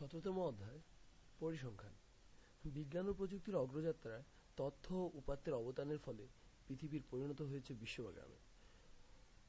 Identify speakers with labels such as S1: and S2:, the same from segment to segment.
S1: শততম অধ্যায়, পরিসংখ্যান। বিজ্ঞান ও প্রযুক্তির অগ্রযাত্রায় তথ্য ও উপাত্তের অবদানের ফলে পৃথিবীর পরিণত হয়েছে বিশ্ববাগানে।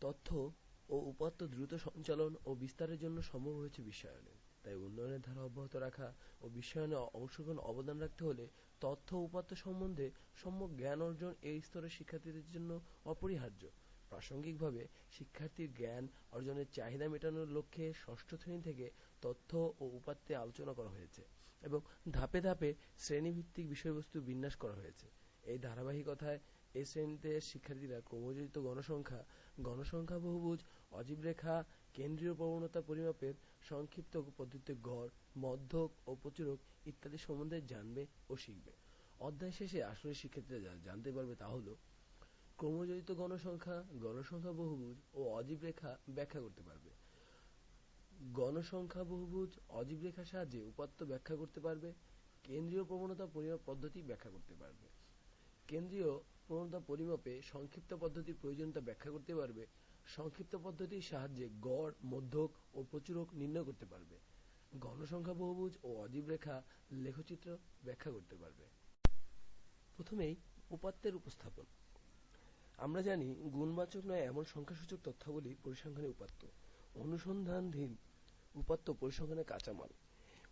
S1: তথ্য ও উপাত্ত দ্রুত সঞ্চালন ও বিস্তারের জন্য সম্ভব হয়েছে বিশ্বায়নে। তাই উন্নয়নের ধারা অব্যাহত রাখা ও বিশ্বায়নে অংশগ্রহণ অবদান রাখতে হলে তথ্য উপাত্ত সম্বন্ধে সম্যক জ্ঞান অর্জন এই স্তরের শিক্ষার্থীদের জন্য অপরিহার্য। প্রাসঙ্গিকভাবে, শিক্ষার্থীর জ্ঞান অর্জনের চাহিদা মেটানোর লক্ষ্যে ষষ্ঠ শ্রেণি থেকে তথ্য ও উপাত্তে আলোচনা করা হয়েছে এবং ধাপে ধাপে শ্রেণীভিত্তিক বিষয়বস্তু বিন্যাস করা হয়েছে। এই ধারাবাহিকতায় এই শ্রেণীতে শিক্ষার্থীরা ক্রমযোজিত গণসংখ্যা গণসংখ্যা বহুভুজ, অজীব রেখা, কেন্দ্রীয় প্রবণতা পরিমাপের সংক্ষিপ্ত পদ্ধতিতে গড়, মধ্যক ও প্রচুরক ইত্যাদি সম্বন্ধে জানবে ও শিখবে। অধ্যায় শেষে আসলে শিক্ষার্থীরা জানতে পারবে তা হলো ক্রমযোজিত গণসংখ্যা গণসংখ্যা বহুভুজ ও অজীব রেখা ব্যাখ্যা করতে পারবে। গণসংখ্যা বহুভুজ, অজীব রেখার সাহায্যে উপাত্ত ব্যাখ্যা করতে পারবে, কেন্দ্রীয় প্রবণতা পরিমাপ পদ্ধতি ব্যাখ্যা করতে পারবে। কেন্দ্রীয় প্রবণতা পরিমাপে সংক্ষিপ্ত পদ্ধতির প্রয়োজনীয়তা ব্যাখ্যা করতে পারবে, সংক্ষিপ্ত পদ্ধতির সাহায্যে গড়, মধ্যক ও প্রচুরক নির্ণয় করতে পারবে। গণসংখ্যা বহুভুজ ও অজীব রেখা লেখচিত্র ব্যাখ্যা করতে পারবে। প্রথমেই উপাত্তের উপস্থাপন। আমরা জানি গুণবাচক নয় এমন সংখ্যাসূচক তথ্যাবলী পরিসংখ্যানে উপাত্ত। অনুসন্ধানধীন উপাত্ত পরিসংখ্যানের কাঁচামাল।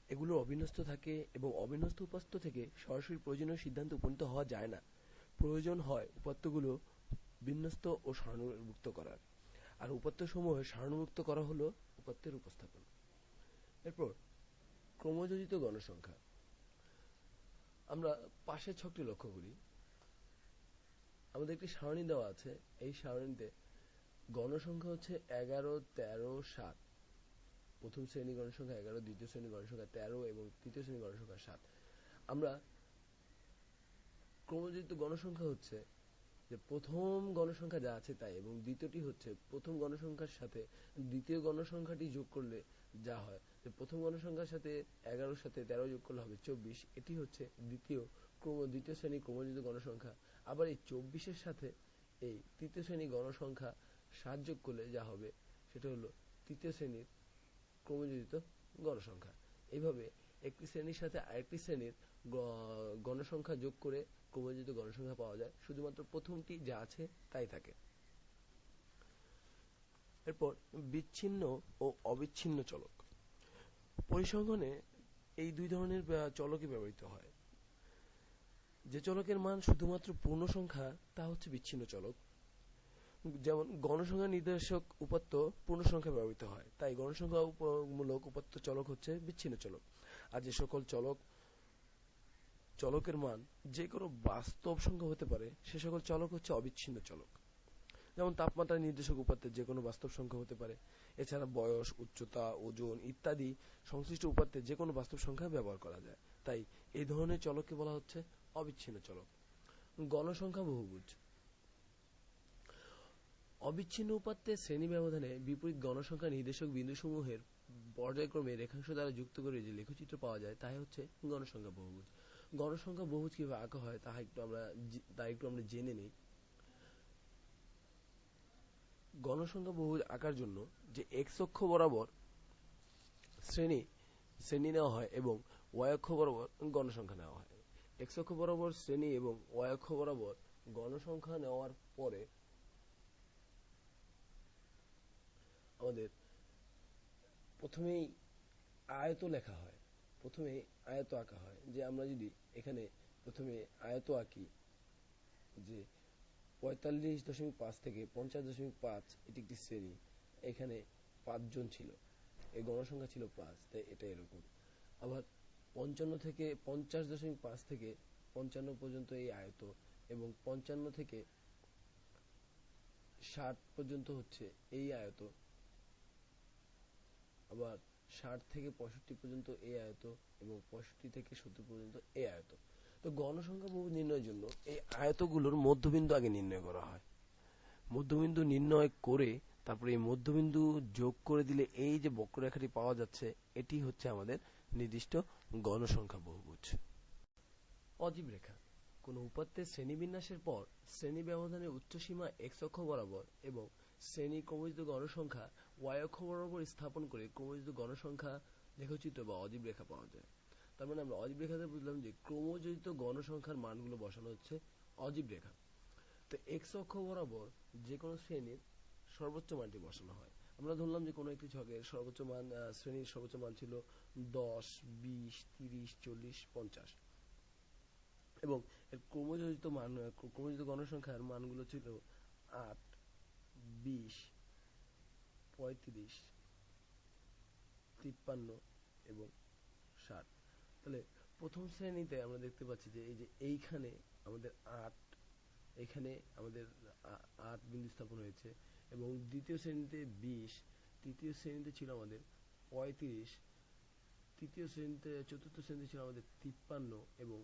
S1: এগুলো অবিন্যস্ত থাকে এবং অবিন্যস্ত উপাত্ত থেকে সরাসরি প্রয়োজনীয় সিদ্ধান্তে উপনীত হওয়া যায় না। প্রয়োজন হয় উপাত্তগুলো বিন্যস্ত ও সারণীভুক্ত করার। আর উপাত্ত সমূহে সারণীভুক্ত করা হলো উপাত্তের উপস্থাপন। এরপর, ক্রমযোজিত গণসংখ্যা। আমরা পাশের ছকটি লক্ষ্য করি। আমাদের একটি সারণী দেওয়া আছে। এই সারণীতে গণসংখ্যা হচ্ছে এগারো, তেরো, সাত। প্রথম শ্রেণি গণসংখ্যা এগারো, দ্বিতীয় শ্রেণি গণসংখ্যা তেরো এবং তৃতীয় শ্রেণি গণসংখ্যা সাত। আমরা ক্রমযুক্ত গণসংখ্যা হচ্ছে যে প্রথম গণসংখ্যা যা আছে তাই এবং দ্বিতীয়টি হচ্ছে প্রথম গণসংখ্যার সাথে দ্বিতীয় গণসংখ্যাটি যোগ করলে যা হয়, যে প্রথম গণসংখ্যার সাথে এগারোর সাথে তেরো যোগ করলে হবে চব্বিশ। এটি হচ্ছে দ্বিতীয় ক্রম, দ্বিতীয় শ্রেণি ক্রমযুক্ত গণসংখ্যা। আবার এই চব্বিশের সাথে এই তৃতীয় শ্রেণি গণসংখ্যা সাত যোগ করলে যা হবে সেটা হলো তৃতীয় শ্রেণির ক্রমযোজিত গণসংখ্যা। এইভাবে একটি শ্রেণির সাথে আরেকটি শ্রেণির গণসংখ্যা যোগ করে ক্রমযোজিত গণসংখ্যা পাওয়া যায়। শুধুমাত্র প্রথমটি যা আছে তাই থাকে। এরপর বিচ্ছিন্ন ও অবিচ্ছিন্ন চলক। পরিসংখ্যানে এই দুই ধরনের চলকই ব্যবহৃত হয়। যে চলকের মান শুধুমাত্র পূর্ণ সংখ্যা তা হচ্ছে বিচ্ছিন্ন চলক। যেমন গণসংখ্যা নির্দেশক উপাত্ত পূর্ণ সংখ্যা ব্যবহৃত হয়। তাই গণসংখ্যা মূলক উপাত্ত চলক হচ্ছে বিচ্ছিন্ন চলক। আর যে সকল চলক, চলকের মান যে কোনো বাস্তব সংখ্যা হতে পারে, সে সকল চলক হচ্ছে অবিচ্ছিন্ন চলক। যেমন তাপমাত্রা নির্দেশক উপাত্তের যে কোনো বাস্তব সংখ্যা হতে পারে। এছাড়া বয়স, উচ্চতা, ওজন ইত্যাদি সংশ্লিষ্ট উপাত্তের যে কোনো বাস্তব সংখ্যা ব্যবহার করা যায়। তাই এই ধরনের চলককে বলা হচ্ছে অবিচ্ছিন্ন চলক। গণসংখ্যা বহুভুজ। অবিচ্ছিন্ন উপাত্তের শ্রেণি ব্যবধানে বিপরীত গণসংখ্যা নির্দেশক বিন্দুসমূহের পর্যায়ক্রমে রেখাংশ দ্বারা যুক্ত করে যে লেখচিত্র পাওয়া যায়, তাই হচ্ছে গণসংখ্যা বহুভুজ। গণসংখ্যা বহুভুজ কীভাবে আঁকা হয় তাহা একটু আমরা তা একটু আমরা জেনে নেই। গণসংখ্যা বহুভুজ আঁকার জন্য যে এক্স অক্ষ বরাবর শ্রেণি শ্রেণি নেওয়া হয় এবং ওয়াই অক্ষ বরাবর গণসংখ্যা নেওয়া হয়। এক্স অক্ষ বরাবর শ্রেণি এবং ওয়াই অক্ষ বরাবর গণসংখ্যা নেওয়ার পরে আমাদের প্রথমেই আয়ত লেখা হয়। প্রথমে আয়ত আঁকা হয়। যে আমরা যদি এখানে প্রথমে আয়ত আঁকি, যে পঁয়তাল্লিশ দশমিক পাঁচ থেকে পঞ্চাশ দশমিক পাঁচ এটি একটি শ্রেণি। এখানে পাঁচজন ছিল। এই গণসংখ্যা ছিল পাঁচ, তাই এটা এরকম। আবার পঞ্চান্ন থেকে পঞ্চাশ দশমিক পাঁচ থেকে পঞ্চান্ন পর্যন্ত এই আয়ত এবং পঞ্চান্ন থেকে ষাট পর্যন্ত হচ্ছে এই আয়ত। আবার ষাট থেকে পঁয়ষট্টি পর্যন্ত এই আয়ত এবং পঁয়ষট্টি থেকে সত্তর পর্যন্ত এই আয়ত। তো গণসংখ্যা বহু নির্ণয়ের জন্য এই আয়তগুলোর মধ্যবিন্দু আগে নির্ণয় করা হয়। মধ্যবিন্দু নির্ণয় করে তারপরে এই মধ্যবিন্দু যোগ করে দিলে এই যে বক্ররেখাটি পাওয়া যাচ্ছে, এটি হচ্ছে আমাদের নির্দিষ্ট গণসংখ্যা বহুভুজ। অজীব রেখা। কোন উপাত্তের শ্রেণীবিন্যাসের পর শ্রেণি ব্যবধানের উচ্চসীমা এক্স অক্ষ বরাবর এবং শ্রেণি ক্রমযুক্ত গণসংখ্যা ওয়াই অক্ষ বরাবর স্থাপন করে ক্রমযুক্ত গণসংখ্যা লেখচিত্র বা অজীব রেখা পাওয়া যায়। তার মানে আমরা অজীব রেখাতে বুঝলাম যে ক্রমযোজিত গণসংখ্যার মানগুলো বসানো হচ্ছে অজীব রেখা। তো এক্স অক্ষ বরাবর যে কোনো শ্রেণির সর্বোচ্চ মানটি বসানো হয়। আমরা ধরলাম যে কোনো একটি ছকের সর্বোচ্চ মান শ্রেণির সর্বোচ্চ মান ছিল দশ, বিশ, তিরিশ, চল্লিশ, পঞ্চাশ। এবং এর ক্রমযোজিত মান ক্রমযোজিত গণসংখ্যার মানগুলো ছিল আট, বিশ পঁয়ত্রিশ, তিপ্পান্ন এবং ষাট। তাহলে প্রথম শ্রেণীতে আমরা দেখতে পাচ্ছি যে এই যে এইখানে আমাদের আট, এখানে আমাদের আট বিন্দু স্থাপন হয়েছে এবং দ্বিতীয় শ্রেণীতে বিশ, তৃতীয় শ্রেণীতে ছিল আমাদের পঁয়ত্রিশ, তৃতীয় শ্রেণীতে, চতুর্থ শ্রেণীতে ছিল আমাদের তিপ্পান্ন এবং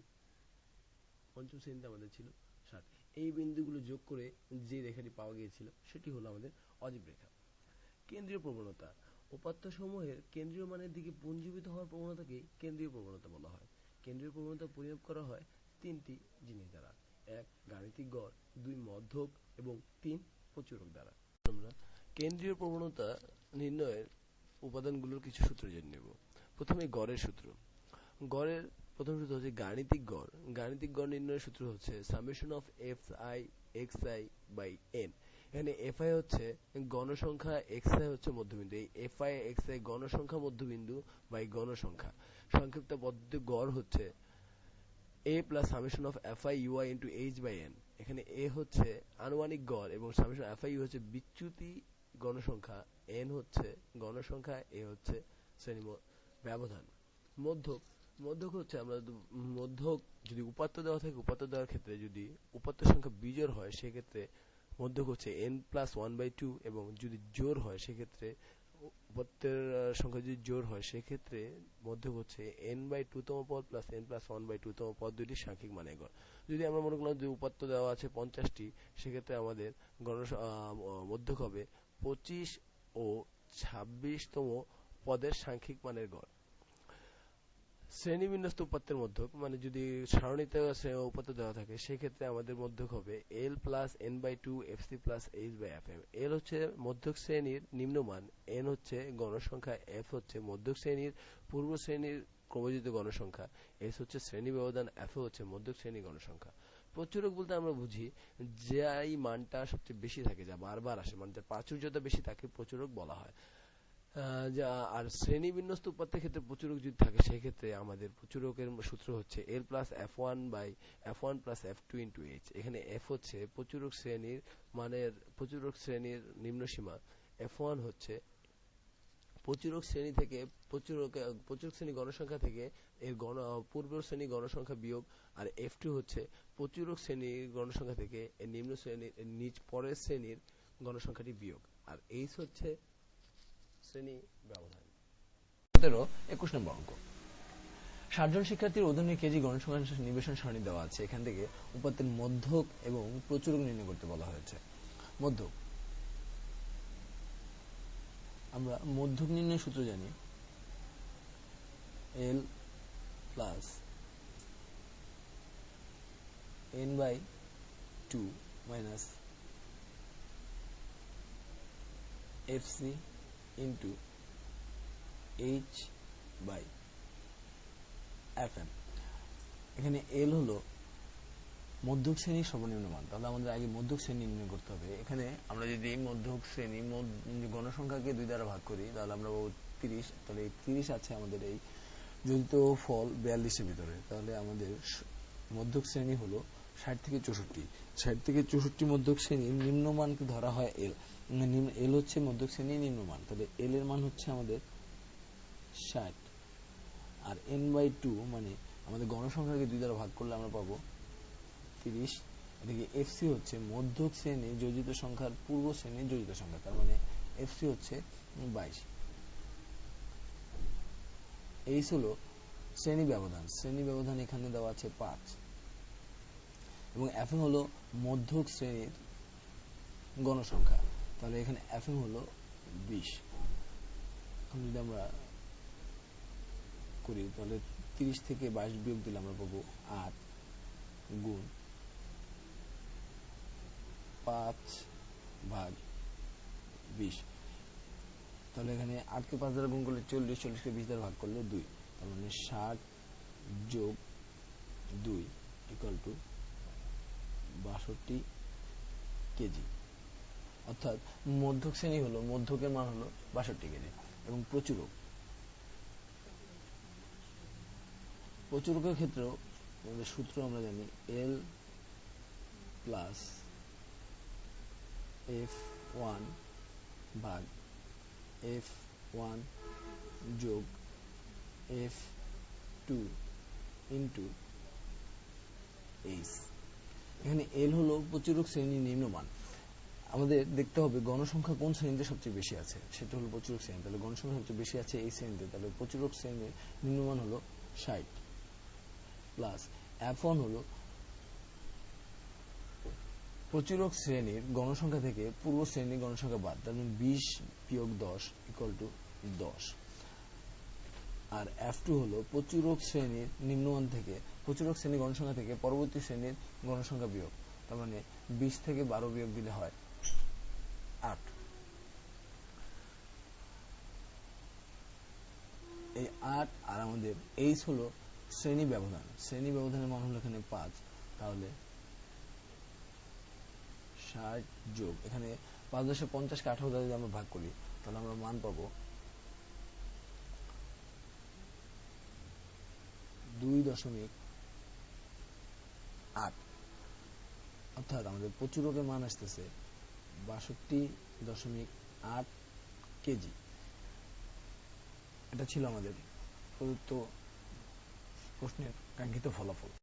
S1: পঞ্চম শ্রেণীতে আমাদের ছিল ষাট। এই বিন্দুগুলো যোগ করে যে রেখাটি পাওয়া গিয়েছিল, সেটি হলো আমাদের অজীব রেখা। কেন্দ্রীয় প্রবণতা। উপাত্ত সমূহের কেন্দ্রীয় মানের দিকে পুঞ্জীভূত হওয়ার প্রবণতাকে কেন্দ্রীয় প্রবণতা বলা হয়। কেন্দ্রীয় প্রবণতা পরিমাপ করা হয় তিনটি জিনিস দ্বারা। এক, গাণিতিক গড়, দুই, মধ্যক, এবং তিন, প্রচুরক দ্বারা। আমরা কেন্দ্রীয় প্রবণতা নির্ণয়ের উপাদানগুলোর কিছু সূত্র জেনে নেব। প্রথমে গড়ের সূত্র। গড়ের প্রথম সূত্র হচ্ছে গাণিতিক গড়। গাণিতিক গড় নির্ণয়ের সূত্র হচ্ছে summation of F I, X I by N. এখানে এফ আই হচ্ছে গণসংখ্যা এক্স আই হচ্ছে মধ্যবিন্দু। এই এফ আই এক্স আই গণসংখ্যা, মধ্যবিন্দু বাই গণসংখ্যা। সংক্ষিপ্ত পদ্ধতি গড় হচ্ছে A plus summation of F I U I into H by N এখানে এ হচ্ছে আনুমানিক গড় এবং সামেশন এফ আই ইউ হচ্ছে বিচ্যুতি গণসংখ্যা। এন হচ্ছে গণসংখ্যা এ হচ্ছে শ্রেণি ব্যবধান। মধ্যক। মধ্যক হচ্ছে আমরা মধ্যক যদি উপাত্ত দেওয়া থাকে, উপাত্ত দেওয়ার ক্ষেত্রে যদি উপাত্ত সংখ্যা বিজোড় হয়, সেক্ষেত্রে মধ্যক হচ্ছে N plus one by two এবং যদি জোর হয় সেক্ষেত্রে উপাত্তের সংখ্যা যদি জোর হয় সেক্ষেত্রে মধ্যক হচ্ছে এন বাই টু তম পদ plus N plus one by two তম পদ দুটি সাংখ্যিক মানে গড়। যদি আমরা মনে করলাম যে উপাত্ত দেওয়া আছে পঞ্চাশটি, সেক্ষেত্রে আমাদের গণ মধ্যক হবে পঁচিশ ও ছাব্বিশতম পদের সাংখ্যিক মানের গড়। শ্রেণি বিন্যস্ত উপাত্তের মধ্যক মানে যদি সারণীতে উপাত্ত দেওয়া থাকে, সেক্ষেত্রে আমাদের মধ্যক হবে L plus N by two F C plus H by F M L হচ্ছে মধ্যক শ্রেণির নিম্নমান এন হচ্ছে গণসংখ্যা এফ হচ্ছে মধ্যক শ্রেণির পূর্ব শ্রেণির ক্রমজিত গণসংখ্যা এস হচ্ছে শ্রেণি ব্যবধান এফ হচ্ছে মধ্যক শ্রেণি গণসংখ্যা। প্রচুরক বলতে আমরা বুঝি, যে এই মানটা সবচেয়ে বেশি থাকে, যা বারবার আসে মানে যার প্রাচুর্যতা বেশি তাকে প্রচুরক বলা হয়। আর শ্রেণি বিন্যস্ত উপাত্তের ক্ষেত্রে প্রচুরক যদি থাকে, সেক্ষেত্রে আমাদের প্রচুরকের সূত্র হচ্ছে L plus F one by F one plus F two into H এখানে এফ হচ্ছে প্রচুরক শ্রেণির মানের প্রচুরক শ্রেণির নিম্ন সীমা। এফ ওয়ান হচ্ছে প্রচুরক শ্রেণি থেকে প্রচুরক প্রচুরক শ্রেণি গণসংখ্যা থেকে এর গণ, পূর্ব শ্রেণি গণসংখ্যা বিয়োগ, আর এফ টু হচ্ছে প্রচুরক শ্রেণির গণসংখ্যা থেকে এর নিম্ন শ্রেণির নিচ পরের শ্রেণির গণসংখ্যাটি বিয়োগ। আর এইচ হচ্ছে শ্রেণি ব্যবধান।
S2: সতেরো, একুশ নম্বর অঙ্ক। ষাটজন শিক্ষার্থীর অধীনে কেজি গণসংখ্যা নিবেশন সারণী দেওয়া আছে। এখান থেকে উপাত্তের মধ্যক এবং প্রচুরক নির্ণয় করতে বলা হয়েছে। মধ্যক। আমরা মধ্যক নির্ণয় সূত্র জানি। L plus N by two minus F C into H by F M এখানে এল হলো মধ্যক শ্রেণির সর্বনিম্ন মান। তাহলে আমাদের আগে মধ্যক শ্রেণি নির্ণয় করতে হবে। এখানে আমরা যদি মধ্যক শ্রেণি গণসংখ্যাকে দুই দ্বারা ভাগ করি, তাহলে আমরা তিরিশ। তাহলে এই তিরিশ আছে আমাদের এই যোজিত ফল বিয়াল্লিশের ভিতরে। তাহলে আমাদের মধ্যক শ্রেণি হলো ষাট থেকে চৌষট্টি। ষাট থেকে চৌষট্টি মধ্যক শ্রেণির নিম্নমানকে ধরা হয় এল এল হচ্ছে মধ্যক শ্রেণির নিম্নমান। তাহলে এল এর মান হচ্ছে আমাদের ষাট। আর এন বাই টু মানে আমাদের গণসংখ্যাকে দুই দ্বারা ভাগ করলে আমরা পাবো তিরিশ। এদিকে এফসি হচ্ছে মধ্যক শ্রেণি যোজিত সংখ্যার পূর্ব শ্রেণির যোজিত সংখ্যা, তার মানে এফসি হচ্ছে বাইশ। এইচ হলো শ্রেণি ব্যবধান। শ্রেণি ব্যবধান এখানে দেওয়া আছে পাঁচ। এবং এফএম হলো মধ্যক শ্রেণির গণসংখ্যা। তাহলে এখানে এফএম হলো বিশ। এখন যদি আমরা করি, তাহলে তিরিশ থেকে বাইশ বিয়োগ দিলে আমরা পাবো আট গুণ পাঁচ ভাগ বিশ।
S1: তাহলে এখানে আটকে পাঁচ দ্বারা গুণ করলে চল্লিশ, চল্লিশকে বিশ দ্বারা ভাগ করলে দুই। তার মানে ষাট যোগ দুই ইকুয়াল টু বাষট্টি কেজি। অর্থাৎ মধ্যক শ্রেণি হলো, মধ্যকের মান হলো বাষট্টি কেজি এবং প্রচুরক। প্রচুরকের ক্ষেত্রেও আমাদের সূত্র আমরা জানি এল প্লাস এফ ওয়ান ভাগ এফ ওয়ান যোগ এফ টু ইন্টু এইচ এখানে এল হলো প্রচুরক শ্রেণির নিম্নমান। আমাদের দেখতে হবে গণসংখ্যা কোন শ্রেণীতে সবচেয়ে বেশি আছে? সেটা হলো প্রচুরক শ্রেণি। তাহলে গণসংখ্যা সবচেয়ে বেশি আছে এই শ্রেণীতে। তাহলে প্রচুরক শ্রেণির নিম্নমান হলো ষাট প্লাস ওয়ান হলো প্রচুরক শ্রেণির গণসংখ্যা থেকে পূর্ব শ্রেণির গণসংখ্যা বাদ। তার মানে বিশ বিয়োগ দশ ইকুয়াল টু দশ। আর এফ টু হলো প্রচুরক শ্রেণির নিম্নমান থেকে, প্রচুরক শ্রেণির গণসংখ্যা থেকে পরবর্তী শ্রেণির গণসংখ্যা বিয়োগ। তার মানে বিশ থেকে বারো বিয়োগ দিলে হয় আট। এই আট আর আমাদের এইচ হলো শ্রেণি ব্যবধান। শ্রেণি ব্যবধানের মান হলো এখানে পাঁচ। তাহলে ষাট যোগ, এখানে পাঁচ দশে পঞ্চাশকে আঠারো দ্বারা যদি আমরা ভাগ করি, তাহলে আমরা মান পাবো দুই দশমিক আট। অর্থাৎ আমাদের প্রচুরকের মান আসতেছে। বাষট্টি দশমিক আট কেজি। এটা ছিল আমাদের প্রদত্ত প্রশ্নের কাঙ্ক্ষিত ফলাফল।